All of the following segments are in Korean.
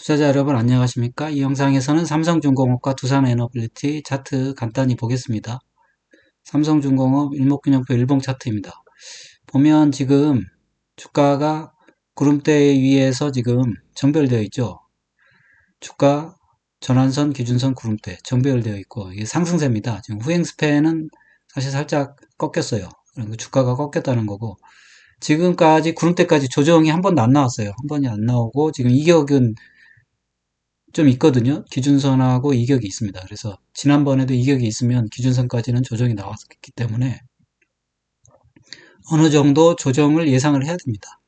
투자자 여러분 안녕하십니까? 이 영상에서는 삼성중공업과 두산에너빌리티 차트 간단히 보겠습니다. 삼성중공업 일목균형표 일봉 차트입니다. 보면 지금 주가가 구름대 위에서 지금 정별되어 있죠. 주가 전환선, 기준선, 구름대 정별되어 있고 이게 상승세입니다. 지금 후행 스팬은 사실 살짝 꺾였어요. 그리고 주가가 꺾였다는 거고 지금까지 구름대까지 조정이 한 번도 안 나왔어요. 한 번이 안 나오고 지금 이격은 좀 있거든요. 기준선하고 이격이 있습니다. 그래서 지난번에도 이격이 있으면 기준선까지는 조정이 나왔기 때문에 어느 정도 조정을 예상을 해야 됩니다.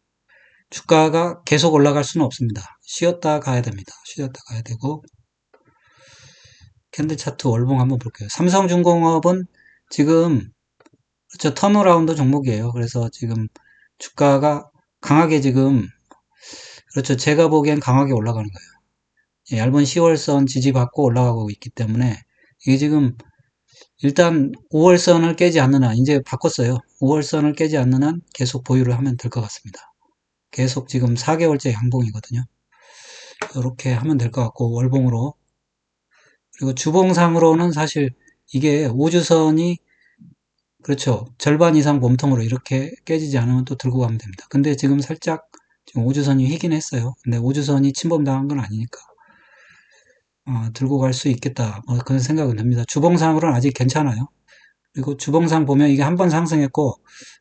주가가 계속 올라갈 수는 없습니다. 쉬었다 가야 됩니다. 쉬었다 가야 되고 캔들 차트 월봉 한번 볼게요. 삼성중공업은 지금 그렇죠 턴어라운드 종목이에요. 그래서 지금 주가가 강하게 지금 그렇죠 제가 보기엔 강하게 올라가는 거예요. 예, 얇은 10월선 지지받고 올라가고 있기 때문에 이게 지금 일단 5월선을 깨지 않는 한 이제 바꿨어요. 5월선을 깨지 않는 한 계속 보유를 하면 될 것 같습니다. 계속 지금 4개월째 양봉이거든요. 이렇게 하면 될 것 같고 월봉으로 그리고 주봉상으로는 사실 이게 5주선이 그렇죠. 절반 이상 몸통으로 이렇게 깨지지 않으면 또 들고 가면 됩니다. 근데 지금 살짝 지금 5주선이 휘긴 했어요. 근데 5주선이 침범당한 건 아니니까 어, 들고 갈 수 있겠다. 뭐 그런 생각은 듭니다. 주봉상으로는 아직 괜찮아요. 그리고 주봉상 보면 이게 한 번 상승했고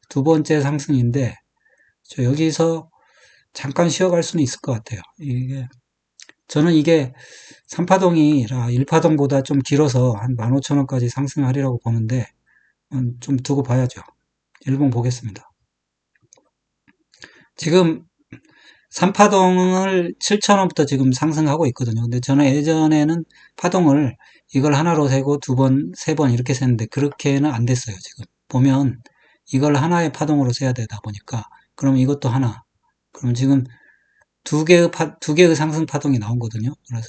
두 번째 상승인데 저 여기서 잠깐 쉬어갈 수는 있을 것 같아요. 이게 저는 이게 3파동이라 1파동보다 좀 길어서 한 15,000원까지 상승하리라고 보는데 음, 좀 두고 봐야죠. 일봉 보겠습니다. 지금 3파동을 7,000원부터 지금 상승하고 있거든요. 근데 저는 예전에는 파동을 이걸 하나로 세고 두 번, 세 번 이렇게 셌는데 그렇게는 안 됐어요. 지금 보면 이걸 하나의 파동으로 세야 되다 보니까 그럼 이것도 하나. 그럼 지금 두 개의 파, 두 개의 상승 파동이 나온거든요. 그래서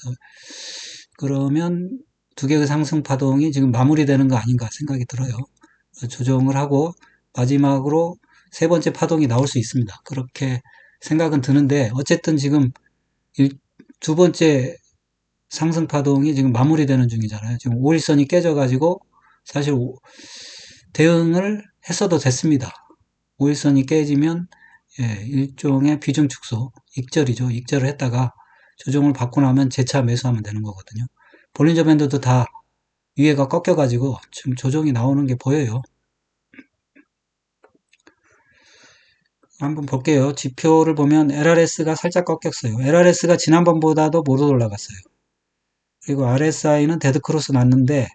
그러면 두 개의 상승 파동이 지금 마무리되는 거 아닌가 생각이 들어요. 조정을 하고 마지막으로 세 번째 파동이 나올 수 있습니다. 그렇게 생각은 드는데 어쨌든 지금 두 번째 상승 파동이 지금 마무리되는 중이잖아요. 지금 5일선이 깨져가지고 사실 대응을 했어도 됐습니다. 5일선이 깨지면 예, 일종의 비중 축소, 익절이죠. 익절을 했다가 조정을 받고 나면 재차 매수하면 되는 거거든요. 볼린저 밴드도 다 위에가 꺾여가지고 지금 조정이 나오는 게 보여요. 한번 볼게요. 지표를 보면 LRS가 살짝 꺾였어요. LRS가 지난번보다도 못 올라갔어요. 그리고 RSI는 데드크로스 났는데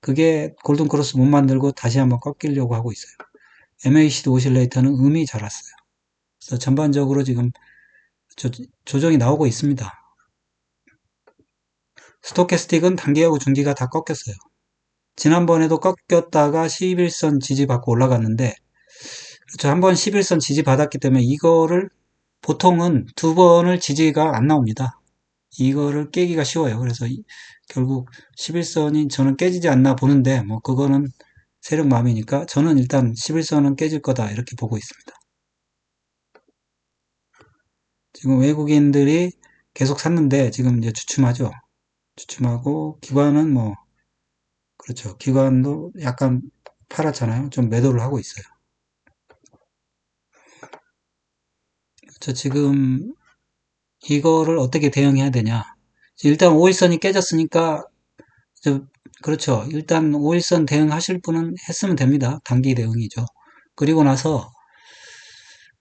그게 골든크로스 못 만들고 다시 한번 꺾이려고 하고 있어요. MACD 오실레이터는 음이 잘 왔어요. 그래서 전반적으로 지금 조, 조정이 나오고 있습니다. 스토캐스틱은 단기하고 중기가 다 꺾였어요. 지난번에도 꺾였다가 11선 지지받고 올라갔는데. 한 번 11선 지지 받았기 때문에 이거를 보통은 두 번을 지지가 안 나옵니다. 이거를 깨기가 쉬워요. 그래서 결국 11선이 저는 깨지지 않나 보는데 뭐 그거는 세력 마음이니까 저는 일단 11선은 깨질 거다 이렇게 보고 있습니다. 지금 외국인들이 계속 샀는데 지금 이제 주춤하죠. 주춤하고 기관은 뭐 그렇죠. 기관도 약간 팔았잖아요. 좀 매도를 하고 있어요. 저 지금 이거를 어떻게 대응해야 되냐. 일단 5일선이 깨졌으니까 그렇죠. 일단 5일선 대응하실 분은 했으면 됩니다. 단기 대응이죠. 그리고 나서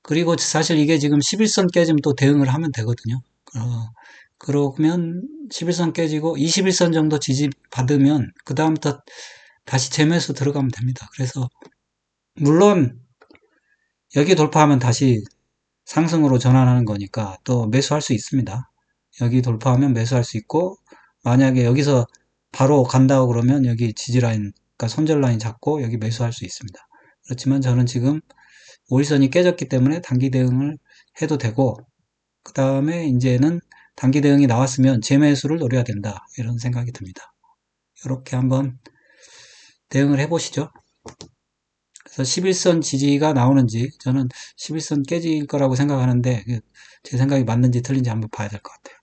그리고 사실 이게 지금 11선 깨지면 또 대응을 하면 되거든요. 어, 그러면 11선 깨지고 21선 정도 지지 받으면 그 다음부터 다시 재매수 들어가면 됩니다. 그래서 물론 여기 돌파하면 다시 상승으로 전환하는 거니까 또 매수할 수 있습니다. 여기 돌파하면 매수할 수 있고 만약에 여기서 바로 간다고 그러면 여기 지지라인 그러니까 손절라인 잡고 여기 매수할 수 있습니다. 그렇지만 저는 지금 5일선이 깨졌기 때문에 단기 대응을 해도 되고 그 다음에 이제는 단기 대응이 나왔으면 재매수를 노려야 된다 이런 생각이 듭니다. 이렇게 한번 대응을 해보시죠. 그래서 11선 지지가 나오는지 저는 11선 깨질 거라고 생각하는데 그제 생각이 맞는지 틀린지 한번 봐야 될 것 같아요.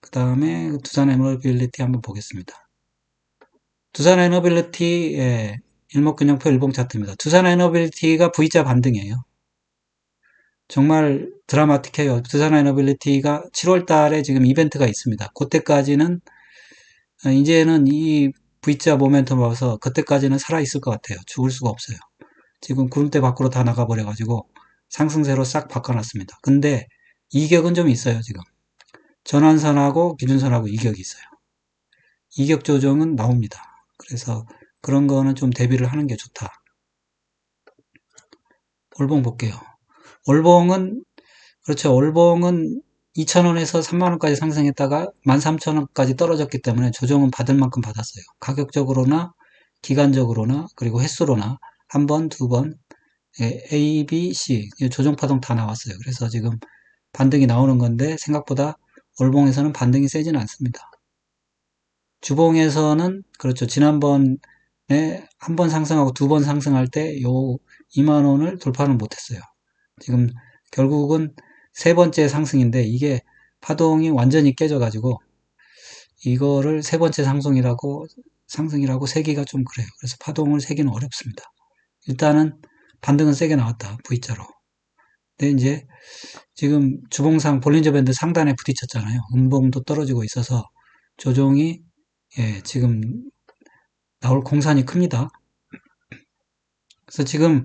그 다음에 두산 에너빌리티 한번 보겠습니다. 두산 에너빌리티의 일목균형표 일봉 차트입니다. 두산 에너빌리티가 V자 반등이에요. 정말 드라마틱해요. 두산 에너빌리티가 7월 달에 지금 이벤트가 있습니다. 그때까지는 어, 이제는 이 V자 모멘텀 와서 그때까지는 살아있을 것 같아요. 죽을 수가 없어요. 지금 구름대 밖으로 다 나가버려가지고 상승세로 싹 바꿔놨습니다. 근데 이격은 좀 있어요, 지금. 전환선하고 기준선하고 이격이 있어요. 이격 조정은 나옵니다. 그래서 그런 거는 좀 대비를 하는 게 좋다. 올봉 볼게요. 올봉은 그렇죠. 올봉은 2,000원에서 3만원까지 상승했다가 13,000원까지 떨어졌기 때문에 조정은 받을 만큼 받았어요. 가격적으로나 기간적으로나 그리고 횟수로나 한 번, 두 번, 예, A, B, C 조정 파동 다 나왔어요. 그래서 지금 반등이 나오는 건데 생각보다 올봉에서는 반등이 세지는 않습니다. 주봉에서는 그렇죠. 지난번에 한 번 상승하고 두 번 상승할 때 요 2만 원을 돌파는 못했어요. 지금 결국은 세 번째 상승인데 이게 파동이 완전히 깨져가지고 이거를 세 번째 상승이라고 상승이라고 세기가 좀 그래요. 그래서 파동을 세기는 어렵습니다. 일단은 반등은 세게 나왔다 V자로. 근데 이제 지금 주봉상 볼린저 밴드 상단에 부딪혔잖아요. 음봉도 떨어지고 있어서 조정이 예, 지금 나올 공산이 큽니다. 그래서 지금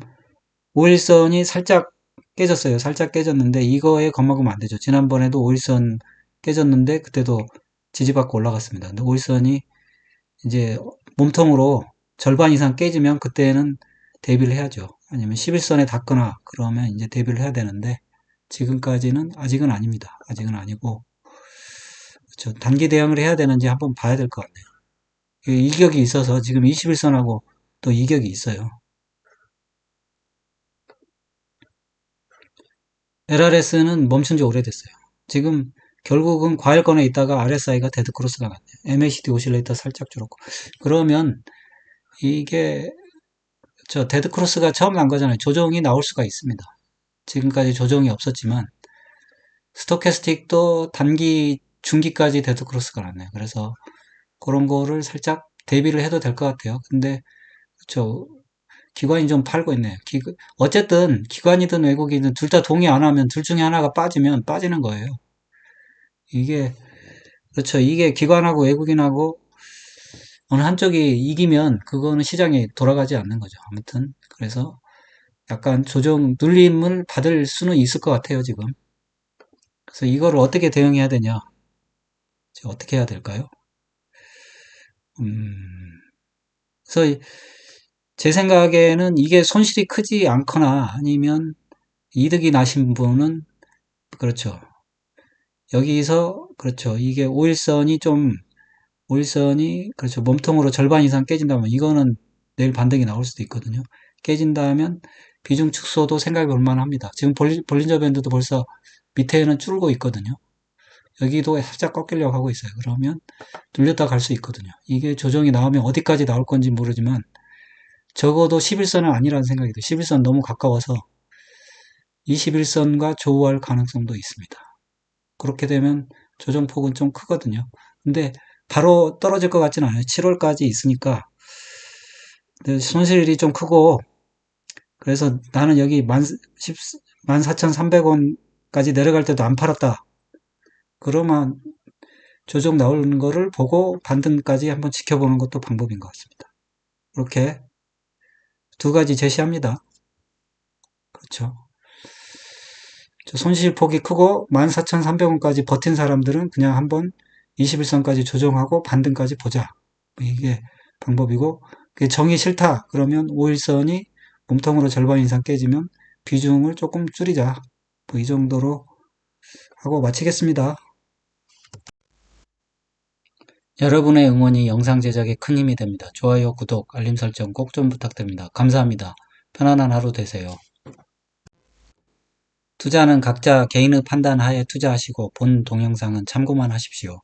5일선이 살짝 깨졌어요. 살짝 깨졌는데 이거에 겁먹으면 안 되죠. 지난번에도 5일선 깨졌는데 그때도 지지받고 올라갔습니다. 근데 5일선이 이제 몸통으로 절반 이상 깨지면 그때는 대비를 해야죠. 아니면 11선에 닿거나 그러면 이제 대비를 해야 되는데 지금까지는 아직은 아닙니다. 아직은 아니고 그렇죠. 단기 대응을 해야 되는지 한번 봐야 될 것 같네요. 이격이 있어서 지금 21선하고 또 이격이 있어요. LRS는 멈춘 지 오래됐어요. 지금 결국은 과열권에 있다가 RSI가 데드크로스가 났네요. MACD 오실레이터 살짝 줄었고. 그러면 이게 저 데드크로스가 처음 난 거잖아요. 조정이 나올 수가 있습니다. 지금까지 조정이 없었지만 스토캐스틱도 단기 중기까지 데드크로스가 났네요. 그래서 그런 거를 살짝 대비를 해도 될 것 같아요. 근데 저 기관이 좀 팔고 있네요. 기, 어쨌든 기관이든 외국이든 둘 다 동의 안 하면 둘 중에 하나가 빠지면 빠지는 거예요. 이게 그렇죠. 이게 기관하고 외국인하고 어느 한쪽이 이기면 그거는 시장에 돌아가지 않는 거죠. 아무튼 그래서 약간 조정 눌림을 받을 수는 있을 것 같아요. 지금. 그래서 이거를 어떻게 대응해야 되냐? 어떻게 해야 될까요? 음, 그래서 제 생각에는 이게 손실이 크지 않거나 아니면 이득이 나신 분은 그렇죠. 여기서 그렇죠. 이게 5일선이 좀 5일선이 그렇죠. 몸통으로 절반 이상 깨진다면 이거는 내일 반등이 나올 수도 있거든요. 깨진다면 비중 축소도 생각해 볼 만합니다. 지금 볼린, 볼린저 밴드도 벌써 밑에는 줄고 있거든요. 여기도 살짝 꺾이려고 하고 있어요. 그러면 눌렸다 갈 수 있거든요. 이게 조정이 나오면 어디까지 나올 건지 모르지만 적어도 11선은 아니라는 생각이 들어요. 11선 너무 가까워서 21선과 조우할 가능성도 있습니다. 그렇게 되면 조정폭은 좀 크거든요. 근데 바로 떨어질 것 같지는 않아요. 7월까지 있으니까 손실이 좀 크고 그래서 나는 여기 14,300원까지 내려갈 때도 안 팔았다. 그러면 조정 나오는 거를 보고 반등까지 한번 지켜보는 것도 방법인 것 같습니다. 이렇게 두 가지 제시합니다. 그렇죠. 손실 폭이 크고 14,300원까지 버틴 사람들은 그냥 한번 21선까지 조정하고 반등까지 보자. 뭐 이게 방법이고 정이 싫다 그러면 5일선이 몸통으로 절반 이상 깨지면 비중을 조금 줄이자. 뭐 이 정도로 하고 마치겠습니다. 여러분의 응원이 영상 제작에 큰 힘이 됩니다. 좋아요, 구독, 알림 설정 꼭 좀 부탁드립니다. 감사합니다. 편안한 하루 되세요. 투자는 각자 개인의 판단 하에 투자하시고 본 동영상은 참고만 하십시오.